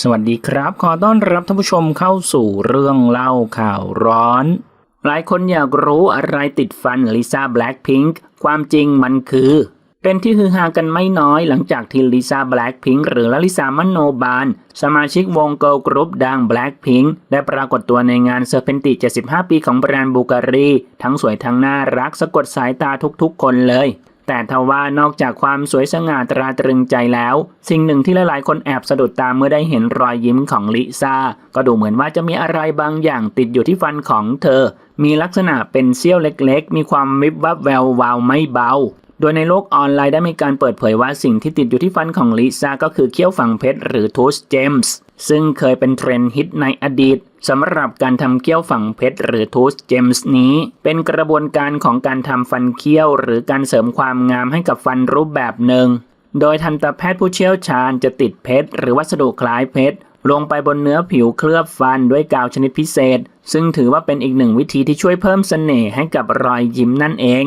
สวัสดีครับ ขอต้อนรับท่านผู้ชมเข้าสู่เรื่องเล่าข่าวร้อน หลายคนอยากรู้อะไรติดฟันลิซ่าแบล็คพิงค์ความจริงมันคือ เป็นที่ฮือฮากันไม่น้อยหลังจากที่ลิซ่าแบล็คพิงค์หรือลลิซามโนบานสมาชิกวงเกิร์ลกรุ๊ปดังแบล็คพิงค์ได้ปรากฏตัวในงานเซอร์เพนติ 75 ปีของแบรนด์บูการีทั้งสวยทั้งน่ารักสะกดสายตาทุกๆคนเลย แต่ทว่านอกจากความสวยสง่าตราตรึงใจแล้ว สิ่งหนึ่งที่หลายๆ คนแอบสะดุดตาเมื่อได้เห็นรอยยิ้มของลิซ่า ก็ดูเหมือนว่าจะมีอะไรบางอย่างติดอยู่ที่ฟันของเธอ มีลักษณะเป็นเสี้ยวเล็กๆ มีความวิบวับแวววาวไม่เบา โดยในโลกออนไลน์ได้มีการเปิดเผยว่าสิ่งที่ติดอยู่ที่ฟันของลิซ่าก็คือเขี้ยวฝังเพชรหรือทูสเจมส์ซึ่งเคยเป็นเทรนด์ฮิตในอดีตสำหรับการทำเขี้ยวฝังเพชรหรือทูสเจมส์นี้ เป็นกระบวนการของการทำฟันเคี้ยว หรือการเสริมความงามให้กับฟันรูปแบบหนึ่ง โดยทันตแพทย์ผู้เชี่ยวชาญจะติดเพชรหรือวัสดุคล้ายเพชรลงไปบนเนื้อผิวเคลือบฟันด้วยกาวชนิดพิเศษ ซึ่งถือว่าเป็นอีกหนึ่งวิธีที่ช่วยเพิ่มเสน่ห์ให้กับรอยยิ้มนั่นเอง